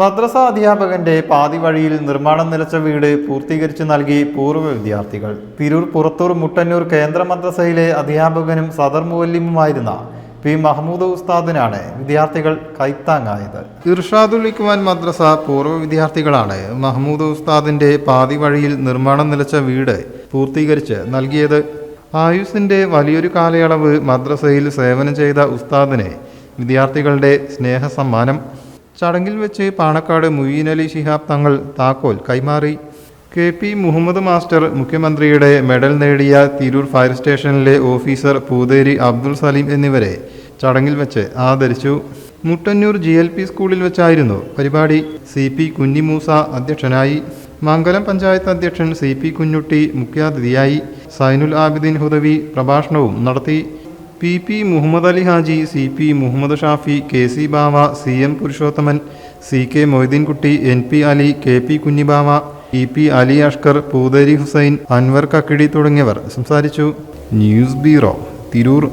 മദ്രസ അധ്യാപകന്റെ പാതിവഴിയിൽ നിർമ്മാണം നിലച്ച വീട് പൂർത്തീകരിച്ചു നൽകി പൂർവ വിദ്യാർത്ഥികൾ. തിരൂർ പുറത്തൂർ മുട്ടന്നൂർ കേന്ദ്ര മദ്രസയിലെ അധ്യാപകനും സദർ മുവല്ലിമുമായിരുന്ന പി മഹമ്മൂദ് ഉസ്താദിനാണ് വിദ്യാർത്ഥികൾ കൈത്താങ്ങായത്. ഇർഷാദുൽ ഇഖ്വാൻ മദ്രസ പൂർവ വിദ്യാർത്ഥികളാണ് മഹമ്മൂദ് ഉസ്താദിന്റെ പാതിവഴിയിൽ നിർമ്മാണം നിലച്ച വീട് പൂർത്തീകരിച്ച് നൽകിയത്. ആയുസിന്റെ വലിയൊരു കാലയളവ് മദ്രസയിൽ സേവനം ചെയ്ത ഉസ്താദിനെ വിദ്യാർത്ഥികളുടെ സ്നേഹസമ്മാനം ചടങ്ങിൽ വെച്ച് പാണക്കാട് മുയീൻ അലി ശിഹാബ് തങ്ങൾ താക്കോൽ കൈമാറി. കെ പി മുഹമ്മദ് മാസ്റ്റർ മുഖ്യമന്ത്രിയുടെ മെഡൽ നേടിയ തിരൂർ ഫയർ സ്റ്റേഷനിലെ ഓഫീസർ പൂതേരി അബ്ദുൾ സലീം എന്നിവരെ ചടങ്ങിൽ വെച്ച് ആദരിച്ചു. മുട്ടന്നൂർ ജി എൽ പി സ്കൂളിൽ വെച്ചായിരുന്നു പരിപാടി. സി പി കുഞ്ഞിമൂസ അധ്യക്ഷനായി. മംഗലം പഞ്ചായത്ത് അധ്യക്ഷൻ സി പി കുഞ്ഞുട്ടി മുഖ്യാതിഥിയായി. സൈനുൽ ആബിദീൻ ഹുദവി പ്രഭാഷണവും നടത്തി. P P Muhammad Ali Haji C P Muhammad Shafi K C Bava C M Purushothaman C K Moideenkutty N P Ali K P Kunhibava E P Ali Ashkar Poothery Hussain Anwar Kakkidi തുടങ്ങിയവർ സംസാരിച്ചു. News bureau Tirur.